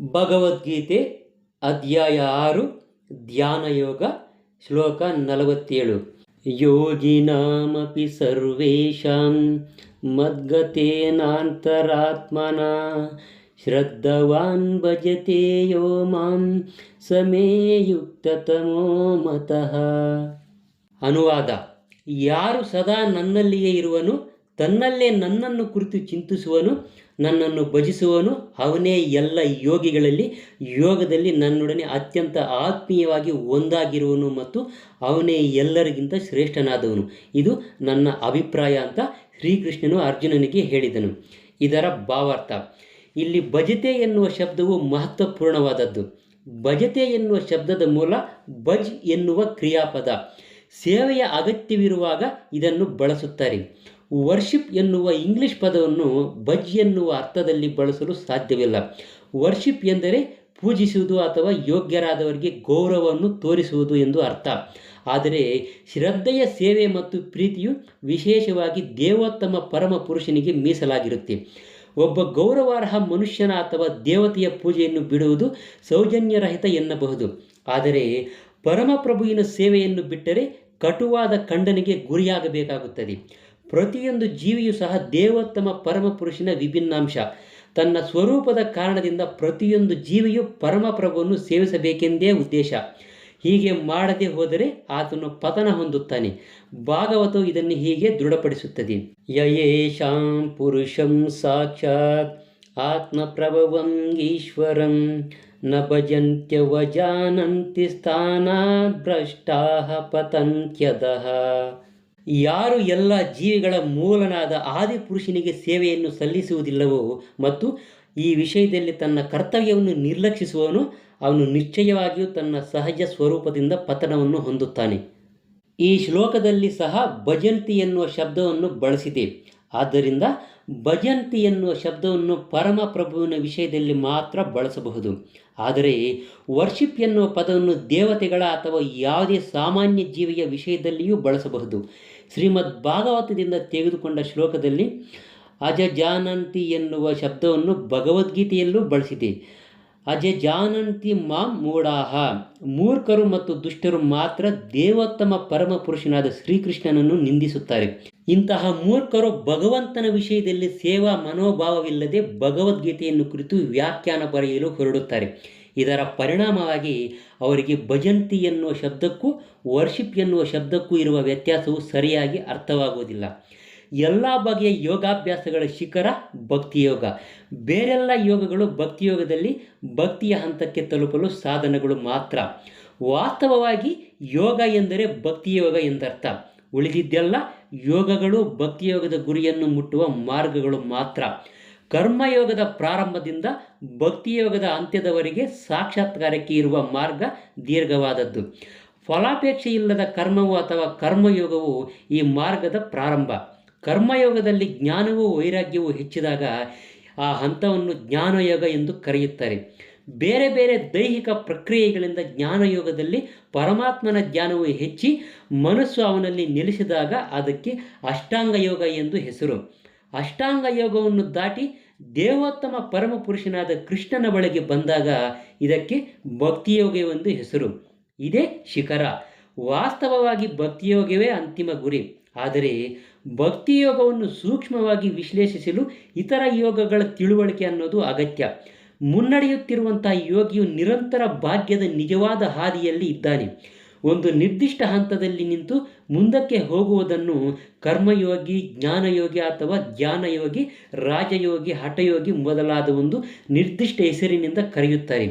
ಭಗವದ್ಗೀತೆ ಅಧ್ಯಾಯ ಆರು ಧ್ಯಾನಯೋಗ ಶ್ಲೋಕ ನಲವತ್ತೇಳು. ಯೋಗಿನಾಮಪಿ ಸರ್ವೇಷಾಂ ಮದ್ಗತೇನಾಂತರಾತ್ಮನ ಶ್ರದ್ಧವಾನ್ ಭಜತೆ ಯೋ ಮಾಂ ಸಮೇ ಯುಕ್ತತಮೋ ಮತಃ. ಅನುವಾದ, ಯಾರು ಸದಾ ನನ್ನಲ್ಲಿಯೇ ಇರುವನು ತನ್ನಲ್ಲೇ ನನ್ನನ್ನು ಕುರಿತು ಚಿಂತಿಸುವನು, ನನ್ನನ್ನು ಭಜಿಸುವನು, ಅವನೇ ಎಲ್ಲ ಯೋಗಿಗಳಲ್ಲಿ, ಯೋಗದಲ್ಲಿ ನನ್ನೊಡನೆ ಅತ್ಯಂತ ಆತ್ಮೀಯವಾಗಿ ಒಂದಾಗಿರುವನು ಮತ್ತು ಅವನೇ ಎಲ್ಲರಿಗಿಂತ ಶ್ರೇಷ್ಠನಾದವನು. ಇದು ನನ್ನ ಅಭಿಪ್ರಾಯ ಅಂತ ಶ್ರೀಕೃಷ್ಣನು ಅರ್ಜುನನಿಗೆ ಹೇಳಿದನು. ಇದರ ಭಾವಾರ್ಥ, ಇಲ್ಲಿ ಭಜತೆ ಎನ್ನುವ ಶಬ್ದವು ಮಹತ್ವಪೂರ್ಣವಾದದ್ದು. ಭಜತೆ ಎನ್ನುವ ಶಬ್ದದ ಮೂಲ ಭಜ್ ಎನ್ನುವ ಕ್ರಿಯಾಪದ. ಸೇವೆಯ ಅಗತ್ಯವಿರುವಾಗ ಇದನ್ನು ಬಳಸುತ್ತಾರೆ. ವರ್ಷಿಪ್ ಎನ್ನುವ ಇಂಗ್ಲಿಷ್ ಪದವನ್ನು ಬಜ್ ಎನ್ನುವ ಅರ್ಥದಲ್ಲಿ ಬಳಸಲು ಸಾಧ್ಯವಿಲ್ಲ. ವರ್ಷಿಪ್ ಎಂದರೆ ಪೂಜಿಸುವುದು ಅಥವಾ ಯೋಗ್ಯರಾದವರಿಗೆ ಗೌರವವನ್ನು ತೋರಿಸುವುದು ಎಂದು ಅರ್ಥ. ಆದರೆ ಶ್ರದ್ಧೆಯ ಸೇವೆ ಮತ್ತು ಪ್ರೀತಿಯು ವಿಶೇಷವಾಗಿ ದೇವೋತ್ತಮ ಪರಮ ಪುರುಷನಿಗೆ ಮೀಸಲಾಗಿರುತ್ತೆ. ಒಬ್ಬ ಗೌರವಾರ್ಹ ಮನುಷ್ಯನ ಅಥವಾ ದೇವತೆಯ ಪೂಜೆಯನ್ನು ಬಿಡುವುದು ಸೌಜನ್ಯರಹಿತ ಎನ್ನಬಹುದು. ಆದರೆ ಪರಮಪ್ರಭುವಿನ ಸೇವೆಯನ್ನು ಬಿಟ್ಟರೆ ಕಟುವಾದ ಖಂಡನೆಗೆ ಗುರಿಯಾಗಬೇಕಾಗುತ್ತದೆ. ಪ್ರತಿಯೊಂದು ಜೀವಿಯು ಸಹ ದೇವೋತ್ತಮ ಪರಮಪುರುಷನ ವಿಭಿನ್ನಾಂಶ. ತನ್ನ ಸ್ವರೂಪದ ಕಾರಣದಿಂದ ಪ್ರತಿಯೊಂದು ಜೀವಿಯು ಪರಮಪ್ರಭುವನ್ನು ಸೇವಿಸಬೇಕೆಂದೇ ಉದ್ದೇಶ. ಹೀಗೆ ಮಾಡದೆ ಹೋದರೆ ಆತನು ಪತನ ಹೊಂದುತ್ತಾನೆ. ಭಾಗವತವು ಇದನ್ನು ಹೀಗೆ ದೃಢಪಡಿಸುತ್ತದೆ. ಯಯೇಷಾಂ ಪುರುಷಂ ಸಾಕ್ಷಾತ್ ಆತ್ಮಪ್ರಭವಂ ಈಶ್ವರಂ ನ ಭಜಂತ್ಯವಜಾನಂತಿ ಸ್ಥಾನ ಭ್ರಷ್ಟಾ ಪತಂತ್ಯದಃ. ಯಾರು ಎಲ್ಲ ಜೀವಿಗಳ ಮೂಲನಾದ ಆದಿಪುರುಷನಿಗೆ ಸೇವೆಯನ್ನು ಸಲ್ಲಿಸುವುದಿಲ್ಲವೋ ಮತ್ತು ಈ ವಿಷಯದಲ್ಲಿ ತನ್ನ ಕರ್ತವ್ಯವನ್ನು ನಿರ್ಲಕ್ಷಿಸುವವನು, ಅವನು ನಿಶ್ಚಯವಾಗಿಯೂ ತನ್ನ ಸಹಜ ಸ್ವರೂಪದಿಂದ ಪತನವನ್ನು ಹೊಂದುತ್ತಾನೆ. ಈ ಶ್ಲೋಕದಲ್ಲಿ ಸಹ ಭಜಂತಿ ಎನ್ನುವ ಶಬ್ದವನ್ನು ಬಳಸಿದೆ. ಆದ್ದರಿಂದ ಭಜಂತಿ ಎನ್ನುವ ಶಬ್ದವನ್ನು ಪರಮಪ್ರಭುವಿನ ವಿಷಯದಲ್ಲಿ ಮಾತ್ರ ಬಳಸಬಹುದು. ಆದರೆ ವರ್ಷಿಪ್ ಎನ್ನುವ ಪದವನ್ನು ದೇವತೆಗಳ ಅಥವಾ ಯಾವುದೇ ಸಾಮಾನ್ಯ ಜೀವಿಯ ವಿಷಯದಲ್ಲಿಯೂ ಬಳಸಬಹುದು. ಶ್ರೀಮದ್ ಭಾಗವತದಿಂದ ತೆಗೆದುಕೊಂಡ ಶ್ಲೋಕದಲ್ಲಿ ಅಜಜಾನಂತಿ ಎನ್ನುವ ಶಬ್ದವನ್ನು ಭಗವದ್ಗೀತೆಯಲ್ಲೂ ಬಳಸಿದೆ. ಅಜಜಾನಂತಿ ಮಾಂ ಮೂಢಾಹ. ಮೂರ್ಖರು ಮತ್ತು ದುಷ್ಟರು ಮಾತ್ರ ದೇವೋತ್ತಮ ಪರಮ ಪುರುಷನಾದ ಶ್ರೀಕೃಷ್ಣನನ್ನು ನಿಂದಿಸುತ್ತಾರೆ. ಇಂತಹ ಮೂರ್ಖರು ಭಗವಂತನ ವಿಷಯದಲ್ಲಿ ಸೇವಾ ಮನೋಭಾವವಿಲ್ಲದೆ ಭಗವದ್ಗೀತೆಯನ್ನು ಕುರಿತು ವ್ಯಾಖ್ಯಾನ ಬರೆಯಲು ಹೊರಡುತ್ತಾರೆ. ಇದರ ಪರಿಣಾಮವಾಗಿ ಅವರಿಗೆ ಭಜಂತಿ ಎನ್ನುವ ಶಬ್ದಕ್ಕೂ ವರ್ಷಿಪ್ ಎನ್ನುವ ಶಬ್ದಕ್ಕೂ ಇರುವ ವ್ಯತ್ಯಾಸವು ಸರಿಯಾಗಿ ಅರ್ಥವಾಗುವುದಿಲ್ಲ. ಎಲ್ಲ ಬಗೆಯ ಯೋಗಾಭ್ಯಾಸಗಳ ಶಿಖರ ಭಕ್ತಿಯೋಗ. ಬೇರೆಲ್ಲ ಯೋಗಗಳು ಭಕ್ತಿಯೋಗದಲ್ಲಿ ಭಕ್ತಿಯ ಹಂತಕ್ಕೆ ತಲುಪಲು ಸಾಧನಗಳು ಮಾತ್ರ. ವಾಸ್ತವವಾಗಿ ಯೋಗ ಎಂದರೆ ಭಕ್ತಿಯೋಗ ಎಂದರ್ಥ. ಉಳಿದಿದ್ದೆಲ್ಲ ಯೋಗಗಳು ಭಕ್ತಿಯೋಗದ ಗುರಿಯನ್ನು ಮುಟ್ಟುವ ಮಾರ್ಗಗಳು ಮಾತ್ರ. ಕರ್ಮಯೋಗದ ಪ್ರಾರಂಭದಿಂದ ಭಕ್ತಿಯೋಗದ ಅಂತ್ಯದವರೆಗೆ ಸಾಕ್ಷಾತ್ಕಾರಕ್ಕೆ ಇರುವ ಮಾರ್ಗ ದೀರ್ಘವಾದದ್ದು. ಫಲಾಪೇಕ್ಷೆ ಇಲ್ಲದ ಕರ್ಮವು ಅಥವಾ ಕರ್ಮಯೋಗವು ಈ ಮಾರ್ಗದ ಪ್ರಾರಂಭ. ಕರ್ಮಯೋಗದಲ್ಲಿ ಜ್ಞಾನವು ವೈರಾಗ್ಯವು ಹೆಚ್ಚಿದಾಗ ಆ ಹಂತವನ್ನು ಜ್ಞಾನಯೋಗ ಎಂದು ಕರೆಯುತ್ತಾರೆ. ಬೇರೆ ಬೇರೆ ದೈಹಿಕ ಪ್ರಕ್ರಿಯೆಗಳಿಂದ ಜ್ಞಾನಯೋಗದಲ್ಲಿ ಪರಮಾತ್ಮನ ಜ್ಞಾನವು ಹೆಚ್ಚಿ ಮನಸ್ಸು ಅವನಲ್ಲಿ ನೆಲೆಸಿದಾಗ ಅದಕ್ಕೆ ಅಷ್ಟಾಂಗ ಯೋಗ ಎಂದು ಹೆಸರು. ಅಷ್ಟಾಂಗ ಯೋಗವನ್ನು ದಾಟಿ ದೇವೋತ್ತಮ ಪರಮ ಪುರುಷನಾದ ಕೃಷ್ಣನ ಬಳಿಗೆ ಬಂದಾಗ ಇದಕ್ಕೆ ಭಕ್ತಿಯೋಗವೆಂದು ಹೆಸರು. ಇದೇ ಶಿಖರ. ವಾಸ್ತವವಾಗಿ ಭಕ್ತಿಯೋಗವೇ ಅಂತಿಮ ಗುರಿ. ಆದರೆ ಭಕ್ತಿಯೋಗವನ್ನು ಸೂಕ್ಷ್ಮವಾಗಿ ವಿಶ್ಲೇಷಿಸಲು ಇತರ ಯೋಗಗಳ ತಿಳುವಳಿಕೆ ಅನ್ನೋದು ಅಗತ್ಯ. ಮುನ್ನಡೆಯುತ್ತಿರುವಂತಹ ಯೋಗಿಯು ನಿರಂತರ ಭಾಗ್ಯದ ನಿಜವಾದ ಹಾದಿಯಲ್ಲಿ ಇದ್ದಾನೆ. ಒಂದು ನಿರ್ದಿಷ್ಟ ಹಂತದಲ್ಲಿ ನಿಂತು ಮುಂದಕ್ಕೆ ಹೋಗುವುದನ್ನು ಕರ್ಮಯೋಗಿ, ಜ್ಞಾನಯೋಗಿ ಅಥವಾ ಧ್ಯಾನಯೋಗಿ ರಾಜಯೋಗಿ, ಹಠಯೋಗಿ ಮೊದಲಾದ ಒಂದು ನಿರ್ದಿಷ್ಟ ಹೆಸರಿನಿಂದ ಕರೆಯುತ್ತಾರೆ.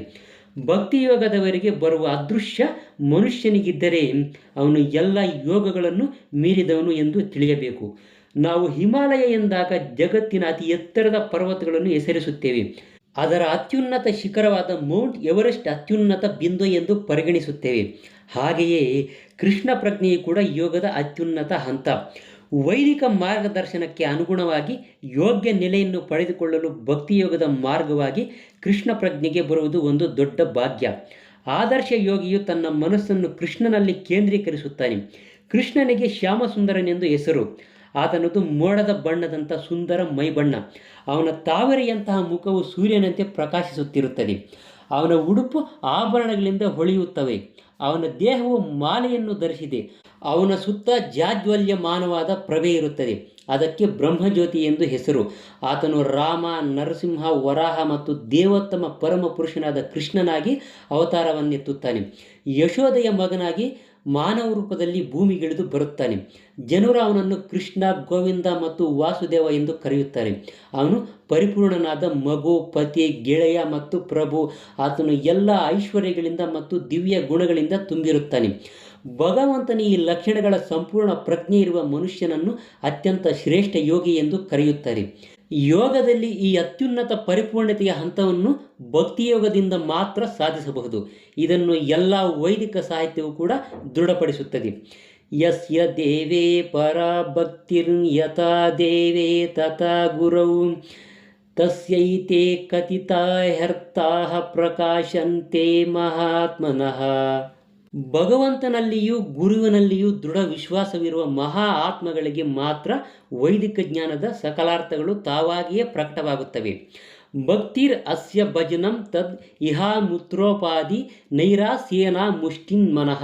ಭಕ್ತಿಯೋಗದವರಿಗೆ ಬರುವ ಅದೃಶ್ಯ ಮನುಷ್ಯನಿಗಿದ್ದರೆ ಅವನು ಎಲ್ಲ ಯೋಗಗಳನ್ನು ಮೀರಿದವನು ಎಂದು ತಿಳಿಯಬೇಕು. ನಾವು ಹಿಮಾಲಯ ಎಂದಾಗ ಜಗತ್ತಿನ ಅತಿ ಎತ್ತರದ ಪರ್ವತಗಳನ್ನು ಹೆಸರಿಸುತ್ತೇವೆ. ಅದರ ಅತ್ಯುನ್ನತ ಶಿಖರವಾದ ಮೌಂಟ್ ಎವರೆಸ್ಟ್ ಅತ್ಯುನ್ನತ ಬಿಂದು ಎಂದು ಪರಿಗಣಿಸುತ್ತೇವೆ. ಹಾಗೆಯೇ ಕೃಷ್ಣ ಪ್ರಜ್ಞೆಯು ಕೂಡ ಯೋಗದ ಅತ್ಯುನ್ನತ ಹಂತ. ವೈದಿಕ ಮಾರ್ಗದರ್ಶನಕ್ಕೆ ಅನುಗುಣವಾಗಿ ಯೋಗ್ಯ ನೆಲೆಯನ್ನು ಪಡೆದುಕೊಳ್ಳಲು ಭಕ್ತಿಯೋಗದ ಮಾರ್ಗವಾಗಿ ಕೃಷ್ಣ ಪ್ರಜ್ಞೆಗೆ ಬರುವುದು ಒಂದು ದೊಡ್ಡ ಭಾಗ್ಯ. ಆದರ್ಶ ಯೋಗಿಯು ತನ್ನ ಮನಸ್ಸನ್ನು ಕೃಷ್ಣನಲ್ಲಿ ಕೇಂದ್ರೀಕರಿಸುತ್ತಾನೆ. ಕೃಷ್ಣನಿಗೆ ಶ್ಯಾಮಸುಂದರನೆಂದು ಹೆಸರು. ಆತನದು ಮೋಡದ ಬಣ್ಣದಂಥ ಸುಂದರ ಮೈಬಣ್ಣ. ಅವನ ತಾವರೆಯಂತಹ ಮುಖವು ಸೂರ್ಯನಂತೆ ಪ್ರಕಾಶಿಸುತ್ತಿರುತ್ತದೆ. ಅವನ ಉಡುಪು ಆಭರಣಗಳಿಂದ ಹೊಳೆಯುತ್ತವೆ. ಅವನ ದೇಹವು ಮಾಲೆಯನ್ನು ಧರಿಸಿದೆ. ಅವನ ಸುತ್ತ ಜಾಜ್ವಲ್ಯಮಾನವಾದ ಪ್ರಭೆ ಇರುತ್ತದೆ. ಅದಕ್ಕೆ ಬ್ರಹ್ಮಜ್ಯೋತಿ ಎಂದು ಹೆಸರು. ಆತನು ರಾಮ, ನರಸಿಂಹ, ವರಾಹ ಮತ್ತು ದೇವೋತ್ತಮ ಪರಮ ಪುರುಷನಾದ ಕೃಷ್ಣನಾಗಿ ಅವತಾರವನ್ನೆತ್ತುತ್ತಾನೆ. ಯಶೋದೆಯ ಮಗನಾಗಿ ಮಾನವ ರೂಪದಲ್ಲಿ ಭೂಮಿಗಿಳಿದು ಬರುತ್ತಾನೆ. ಜನರು ಅವನನ್ನು ಕೃಷ್ಣ, ಗೋವಿಂದ ಮತ್ತು ವಾಸುದೇವ ಎಂದು ಕರೆಯುತ್ತಾರೆ. ಅವನು ಪರಿಪೂರ್ಣನಾದ ಮಗು, ಪತಿ, ಗೆಳೆಯ ಮತ್ತು ಪ್ರಭು. ಆತನು ಎಲ್ಲ ಐಶ್ವರ್ಯಗಳಿಂದ ಮತ್ತು ದಿವ್ಯ ಗುಣಗಳಿಂದ ತುಂಬಿರುತ್ತಾನೆ. ಭಗವಂತನ ಈ ಲಕ್ಷಣಗಳ ಸಂಪೂರ್ಣ ಪ್ರಜ್ಞೆ ಇರುವ ಮನುಷ್ಯನನ್ನು ಅತ್ಯಂತ ಶ್ರೇಷ್ಠ ಯೋಗಿ ಎಂದು ಕರೆಯುತ್ತಾರೆ. ಯೋಗದಲ್ಲಿ ಈ ಅತ್ಯುನ್ನತ ಪರಿಪೂರ್ಣತೆಯ ಹಂತವನ್ನು ಭಕ್ತಿಯೋಗದಿಂದ ಮಾತ್ರ ಸಾಧಿಸಬಹುದು. ಇದನ್ನು ಎಲ್ಲ ವೈದಿಕ ಸಾಹಿತ್ಯವು ಕೂಡ ದೃಢಪಡಿಸುತ್ತದೆ. ಯಸ್ಯ ದೇವೇ ಪರಾಭಕ್ತಿರ್ ಯಥಾ ದೇವೇ ತಥಾ ಗುರೌ. ತಸ್ಯೈತೆ ಕಥಿತಾ ಹರ್ತಾ ಪ್ರಕಾಶಂತೆ ಮಹಾತ್ಮನಃ. ಭಗವಂತನಲ್ಲಿಯೂ ಗುರುವಿನಲ್ಲಿಯೂ ದೃಢ ವಿಶ್ವಾಸವಿರುವ ಮಹಾ ಆತ್ಮಗಳಿಗೆ ಮಾತ್ರ ವೈದಿಕ ಜ್ಞಾನದ ಸಕಲಾರ್ಥಗಳು ತಾವಾಗಿಯೇ ಪ್ರಕಟವಾಗುತ್ತವೆ. ಭಕ್ತಿರ್ ಅಸ್ಯ ಭಜನಂ ತದ್ ಇಹಾಮೂತ್ರೋಪಾಧಿ ನೈರಾಸ್ಯೇನ ಮುಷ್ಟಿನ್ ಮನಃ.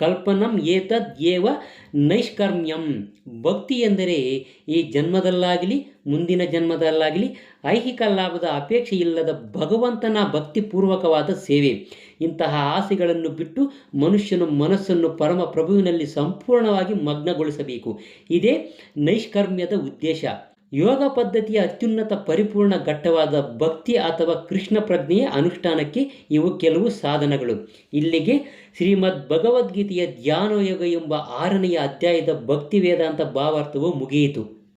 ಕಲ್ಪನಂ ಏತದ್ ಏವ ನೈಷ್ಕರ್ಮ್ಯಂ. ಭಕ್ತಿ ಎಂದರೆ ಈ ಜನ್ಮದಲ್ಲಾಗಲಿ, ಮುಂದಿನ ಜನ್ಮದಲ್ಲಾಗಲಿ ಐಹಿಕ ಲಾಭದ ಅಪೇಕ್ಷೆ ಇಲ್ಲದ ಭಗವಂತನ ಭಕ್ತಿಪೂರ್ವಕವಾದ ಸೇವೆ. ಇಂತಹ ಆಸೆಗಳನ್ನು ಬಿಟ್ಟು ಮನುಷ್ಯನು ಮನಸ್ಸನ್ನು ಪರಮ ಪ್ರಭುವಿನಲ್ಲಿ ಸಂಪೂರ್ಣವಾಗಿ ಮಗ್ನಗೊಳಿಸಬೇಕು. ಇದೇ ನೈಷ್ಕರ್ಮ್ಯದ ಉದ್ದೇಶ. ಯೋಗ ಪದ್ಧತಿಯ ಅತ್ಯುನ್ನತ ಪರಿಪೂರ್ಣ ಘಟ್ಟವಾದ ಭಕ್ತಿ ಅಥವಾ ಕೃಷ್ಣ ಪ್ರಜ್ಞೆಯ ಅನುಷ್ಠಾನಕ್ಕೆ ಇವು ಕೆಲವು ಸಾಧನಗಳು. ಇಲ್ಲಿಗೆ ಶ್ರೀಮದ್ ಭಗವದ್ಗೀತೆಯ ಧ್ಯಾನಯೋಗ ಎಂಬ ಆರನೆಯ ಅಧ್ಯಾಯದ ಭಕ್ತಿ ವೇದಾಂತ ಭಾವಾರ್ಥವು ಮುಗಿಯಿತು.